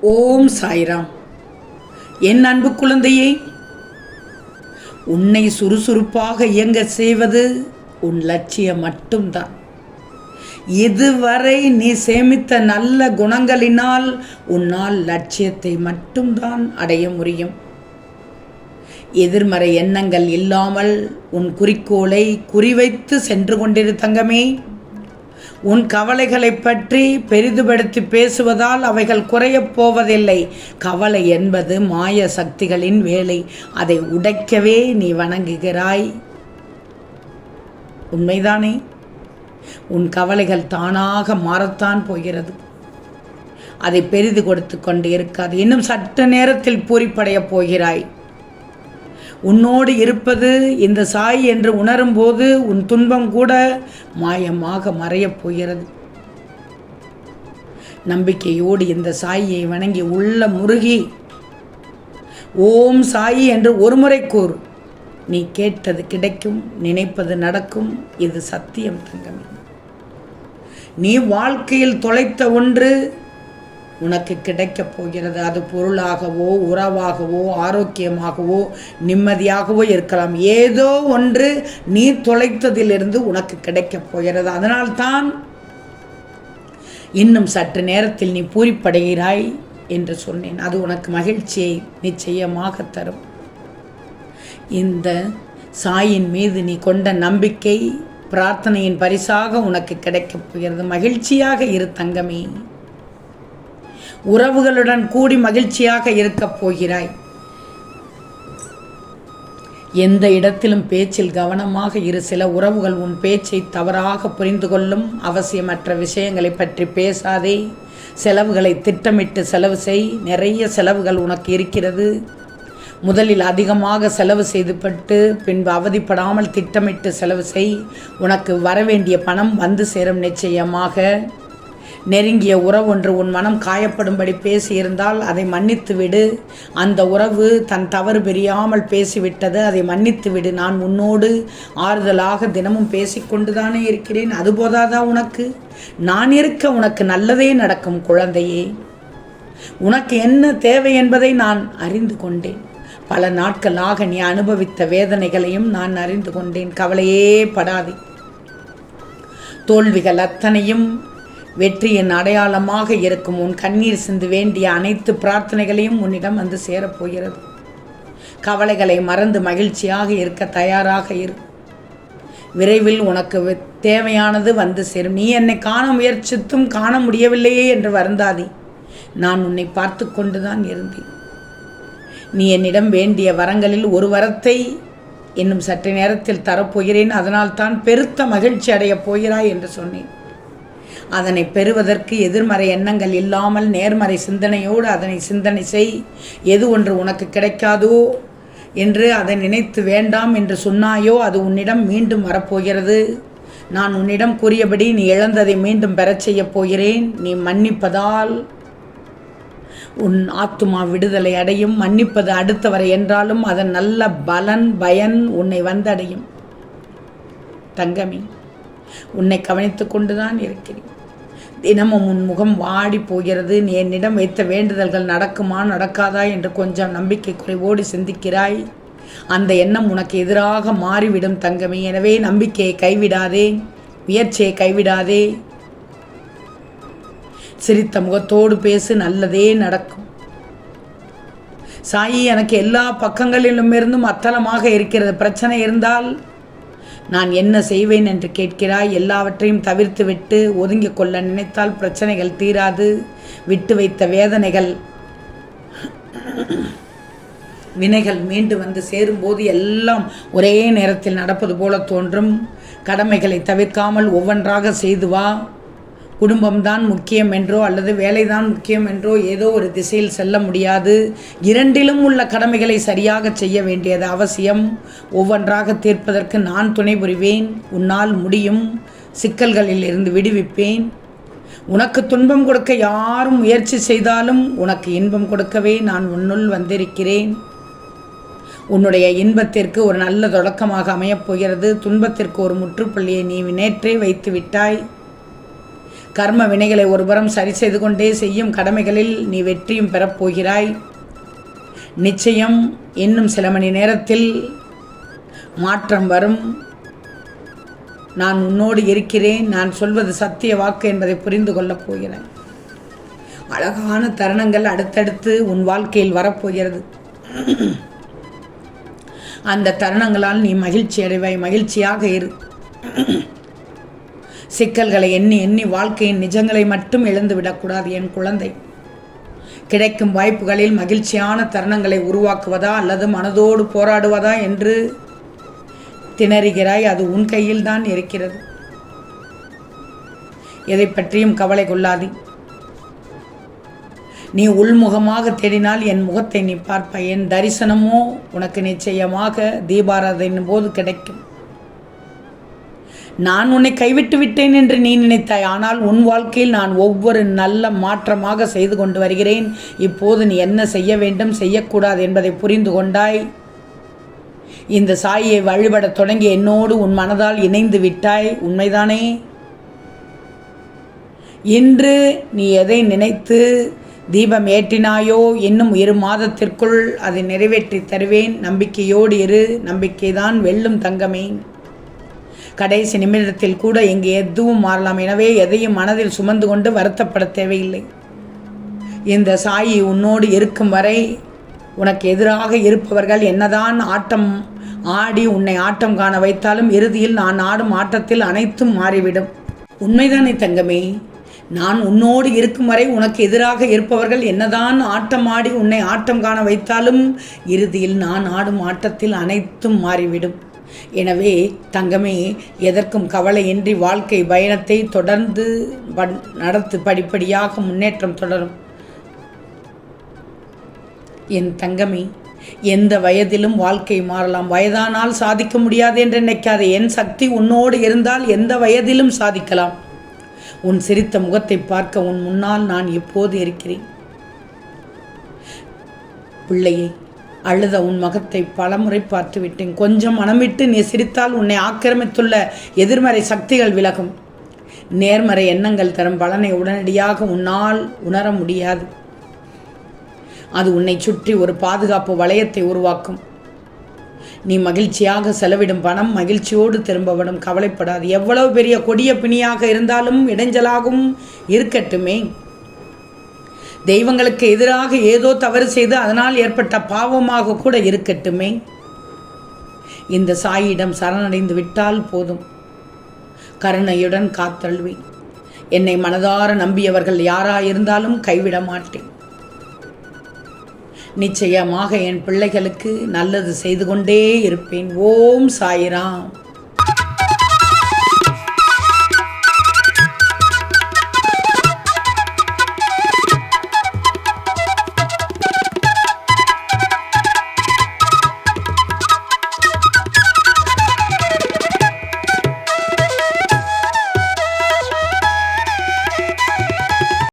ஓம் சாய்ராம். என் அன்பு குழந்தையே உன்னை சுறுசுறுப்பாக இயங்க செய்வது உன் லட்சியம் மட்டும்தான். இதுவரை நீ சேமித்த நல்ல குணங்களினால் உன்னால் லட்சியத்தை மட்டும்தான் அடைய முடியும். எதிர்மறை எண்ணங்கள் இல்லாமல் உன் குறிக்கோளை குறிவைத்து சென்று கொண்டிரு தங்கமே. உன் கவலைகளை பற்றி பெரிதுபடுத்தி பேசுவதால் அவைகள் குறையப் போவதில்லை. கவலை என்பது மாய சக்திகளின் வேலை. அதை உடைக்கவே நீ வணங்குகிறாய். உண்மைதானே? உன் கவலைகள் தானாக மாறத்தான் போகிறது. அதை பெரிது கொடுத்து கொண்டு இருக்காது இன்னும் சற்று நேரத்தில் பூரிப்படையப் போகிறாய். உன்னோடு இருப்பது இந்த சாய் என்று உணரும்போது உன் துன்பம் கூட மாயமாக மறையப் போகிறது. நம்பிக்கையோடு இந்த சாயை வணங்கி உள்ள முருகி ஓம் சாயி என்று ஒருமுறை கூறு. நீ கேட்டது கிடைக்கும் நினைப்பது நடக்கும் இது சத்தியம் தங்கமே. நீ வாழ்க்கையில் தொலைத்த ஒன்று உனக்கு கிடைக்கப் போகிறது. அது பொருளாகவோ உறவாகவோ ஆரோக்கியமாகவோ நிம்மதியாகவோ இருக்கலாம். ஏதோ ஒன்று நீ தொலைத்ததிலிருந்து உனக்கு கிடைக்கப் போகிறது. அதனால்தான் இன்னும் சற்று நேரத்தில் நீ பூரிப்படைகிறாய் என்று சொன்னேன். அது உனக்கு மகிழ்ச்சியை நிச்சயமாக தரும். இந்த சாயின் மீது நீ கொண்ட நம்பிக்கை பிரார்த்தனையின் பரிசாக உனக்கு கிடைக்கப் போகிறது. மகிழ்ச்சியாக இரு தங்கமே. உறவுகளுடன் கூடி மகிழ்ச்சியாக இருக்கப் போகிறாய். எந்த இடத்திலும் பேச்சில் கவனமாக இரு. சில உறவுகள் உன் பேச்சை தவறாக புரிந்து கொள்ளும் அவசியமற்ற விஷயங்களை பற்றி பேசாதே. செலவுகளை திட்டமிட்டு செலவு செய். நிறைய செலவுகள் உனக்கு இருக்கிறது. முதலில் அதிகமாக செலவு செய்துபட்டு பின்பு அவதிப்படாமல் திட்டமிட்டு செலவு செய். உனக்கு வரவேண்டிய பணம் வந்து சேரும் நிச்சயமாக. நெருங்கிய உறவு ஒன்று உன் மனம் காயப்படும்படி பேசியிருந்தால் அதை மன்னித்து விடு அந்த உறவு தன் தவறு பெரியாமல் பேசிவிட்டது. அதை மன்னித்து விடு நான் உன்னோடு ஆறுதலாக தினமும் பேசிக்கொண்டுதானே இருக்கிறேன். அது போதாதா உனக்கு? நான் இருக்க உனக்கு நல்லதே நடக்கும் குழந்தையே. உனக்கு என்ன தேவை என்பதை நான் அறிந்து கொண்டேன். பல நாட்களாக நீ அனுபவித்த வேதனைகளையும் நான் அறிந்து கொண்டேன். கவலையே படாதே. தோல்விகள் அத்தனையும் வெற்றியின் அடையாளமாக இருக்கும் உன் கண்ணீர் சிந்து வேண்டிய அனைத்து பிரார்த்தனைகளையும் உன்னிடம் வந்து சேரப்போகிறது. கவலைகளை மறந்து மகிழ்ச்சியாக இருக்க தயாராக இரு. விரைவில் உனக்கு தேவையானது வந்து சேரும். நீ என்னை காண முயற்சித்தும் காண முடியவில்லையே என்று வருந்தாதே. நான் உன்னை பார்த்து கொண்டுதான் இருந்தேன். நீ என்னிடம் வேண்டிய வரங்களில் ஒரு வரத்தை இன்னும் சற்று நேரத்தில் தரப்போகிறேன். அதனால் தான் பெருத்த மகிழ்ச்சி அடையப் போகிறாய் என்று சொன்னேன். அதனை பெறுவதற்கு எதிர்மறை எண்ணங்கள் இல்லாமல் நேர்மறை சிந்தனையோடு அதனை சிந்தனை செய். எது ஒன்று உனக்கு கிடைக்காதோ என்று அதை நினைத்து வேண்டாம் என்று சொன்னாயோ அது உன்னிடம் மீண்டும் வரப்போகிறது. நான் உன்னிடம் கூறியபடி நீ இழந்ததை மீண்டும் பெறச் செய்யப் போகிறேன். நீ மன்னிப்பதால் உன் ஆத்துமா விடுதலை அடையும். மன்னிப்பது அடுத்தவரை என்றாலும் அதன் நல்ல பலன் பயன் உன்னை வந்தடையும். தங்கமி. உன்னை கவனித்து கொண்டுதான் இருக்கிறேன். தினமும் உன் முகம் வாடி போகிறது. நீ என்னிடம் வைத்த வேண்டுதல்கள் நடக்குமா நடக்காதா என்று கொஞ்சம் நம்பிக்கை குறைவோடு சிந்திக்கிறாய். அந்த எண்ணம் உனக்கு எதிராக மாறிவிடும் தங்கமே. எனவே நம்பிக்கையை கைவிடாதே. முயற்சியை கைவிடாதே. சிரித்த முகத்தோடு பேசு நல்லதே நடக்கும். சாயி எனக்கு எல்லா பக்கங்களிலும் இருந்தும் அத்தலமாக இருக்கிறது. பிரச்சனை இருந்தால் நான் என்ன செய்வேன் என்று கேட்கிறாய்? எல்லாவற்றையும் தவிர்த்து விட்டு ஒதுங்கிக் கொள்ள நினைத்தால் பிரச்சனைகள் தீராது. விட்டு வைத்த வேதனைகள் வினைகள் மீண்டு வந்து சேரும்போது எல்லாம் ஒரே நேரத்தில் நடப்பது போல தோன்றும். கடமைகளை தவிர்க்காமல் ஒவ்வொன்றாக செய்து வா. குடும்பம்தான் முக்கியம் என்றோ அல்லது வேலைதான் முக்கியம் என்றோ ஏதோ ஒரு திசையில் செல்ல முடியாது. இரண்டிலும் உள்ள கடமைகளை சரியாக செய்ய வேண்டியது அவசியம். ஒவ்வொன்றாக தீர்ப்பதற்கு நான் துணை புரிவேன். உன்னால் முடியும். சிக்கல்களில் இருந்து விடுவிப்பேன். உனக்கு துன்பம் கொடுக்க யாரும் முயற்சி செய்தாலும் உனக்கு இன்பம் கொடுக்கவே நான் உன்னுள் வந்திருக்கிறேன். உன்னுடைய இன்பத்திற்கு ஒரு நல்ல தொடக்கமாக அமையப் போகிறது. துன்பத்திற்கு ஒரு முற்றுப்புள்ளியை நீ நேற்றே வைத்து விட்டாய். கர்ம வினைகளை ஒருபுறம் சரி செய்து கொண்டே செய்யும் கடமைகளில் நீ வெற்றியும் பெறப்போகிறாய் நிச்சயம் இன்னும் சில மணி நேரத்தில் மாற்றம் வரும். நான் உன்னோடு இருக்கிறேன். நான் சொல்வது சத்திய வாக்கு என்பதை புரிந்து கொள்ளப் போகிறேன். அழகான தருணங்கள் அடுத்தடுத்து உன் வாழ்க்கையில் வரப்போகிறது அந்த தருணங்களால் நீ மகிழ்ச்சி அடைவாய். மகிழ்ச்சியாக இரு. சிக்கல்களை எண்ணி எண்ணி வாழ்க்கையின் நிஜங்களை மட்டும் இழந்துவிடக்கூடாது என் குழந்தை. கிடைக்கும் வாய்ப்புகளில் மகிழ்ச்சியான தருணங்களை உருவாக்குவதா அல்லது மனதோடு போராடுவதா என்று திணறுகிறாய் அது உன் கையில் தான் இருக்கிறது. எதை பற்றியும் கவலை கொள்ளாதே. நீ உள்முகமாக தேடினால் என் முகத்தை நீ பார்ப்பாய். என் தரிசனமோ உனக்கு நிச்சயமாக தீபாராதனின் போது கிடைக்கும். நான் உன்னை கைவிட்டு விட்டேன் என்று நீ நினைத்தாய். ஆனால் உன் வாழ்க்கையில் நான் ஒவ்வொரு நல்ல மாற்றமாக செய்து கொண்டு வருகிறேன். இப்போது நீ என்ன செய்ய வேண்டும் செய்யக்கூடாது என்பதை புரிந்து கொண்டாய். இந்த சாயை வழிபடத் தொடங்கி என்னோடு உன் மனதால் இணைந்து விட்டாய். உண்மைதானே? இன்று நீ எதை நினைத்து தீபம் ஏற்றினாயோ இன்னும் இரு மாதத்திற்குள் அதை நிறைவேற்றி தருவேன். நம்பிக்கையோடு இரு நம்பிக்கைதான் வெல்லும் தங்கமே. கடைசி நிமிடத்தில் கூட இங்கு எதுவும் மாறலாம். எனவே எதையும் மனதில் சுமந்து கொண்டு வருத்தப்பட தேவையில்லை. இந்த சாயி உன்னோடு இருக்கும் வரை உனக்கு எதிராக இருப்பவர்கள் என்னதான் ஆட்டம் ஆடி உன்னை ஆட்டம் காண வைத்தாலும் இறுதியில் நான் ஆடும் ஆட்டத்தில் அனைத்தும் மாறிவிடும். உண்மைதானே தங்கமே? நான் உன்னோடு இருக்கும் வரை உனக்கு எதிராக இருப்பவர்கள் என்னதான் ஆட்டம் ஆடி உன்னை ஆட்டம் காண வைத்தாலும் இறுதியில் நான் ஆடும் ஆட்டத்தில் அனைத்தும் மாறிவிடும். எனவே தங்கமே எதற்கும் கவலையின்றி வாழ்க்கை பயணத்தை தொடர்ந்து நடத்து படிப்படியாக முன்னேற்றம் தொடரும். என் தங்கமே எந்த வயதிலும் வாழ்க்கை மாறலாம். வயதானால் சாதிக்க முடியாது என்று நினைக்காதே. என் சக்தி உன்னோடு இருந்தால் எந்த வயதிலும் சாதிக்கலாம். உன் சிரித்த முகத்தை பார்க்க உன் முன்னால் நான் எப்போது இருக்கிறேன்? பிள்ளையே அழுத உன் முகத்தை பலமுறை பார்த்து விட்டேன் கொஞ்சம் மனமிட்டு நீ சிரித்தால் உன்னை ஆக்கிரமித்துள்ள எதிர்மறை சக்திகள் விலகும். நேர்மறை எண்ணங்கள் தரும் பலனை உடனடியாக உன்னால் உணர முடியாது. அது உன்னை சுற்றி ஒரு பாதுகாப்பு வளையத்தை உருவாக்கும். நீ மகிழ்ச்சியாக செலவிடும் பணம் மகிழ்ச்சியோடு திரும்பவிடும் கவலைப்படாது. எவ்வளவு பெரிய கொடிய பிணியாக இருந்தாலும் இடைஞ்சலாகவும் இருக்கட்டுமே. தெய்வங்களுக்கு எதிராக ஏதோ தவறு செய்து அதனால் ஏற்பட்ட பாவமாக கூட இருக்கட்டுமே. இந்த சாயிடம் சரணடைந்து விட்டால் போதும். கருணையுடன் காத்தழுவேன் என்னை மனதார நம்பியவர்கள் யாராயிருந்தாலும் கைவிட மாட்டேன். நிச்சயமாக என் பிள்ளைகளுக்கு நல்லது செய்து கொண்டே இருப்பேன். ஓம் சாயிராம்.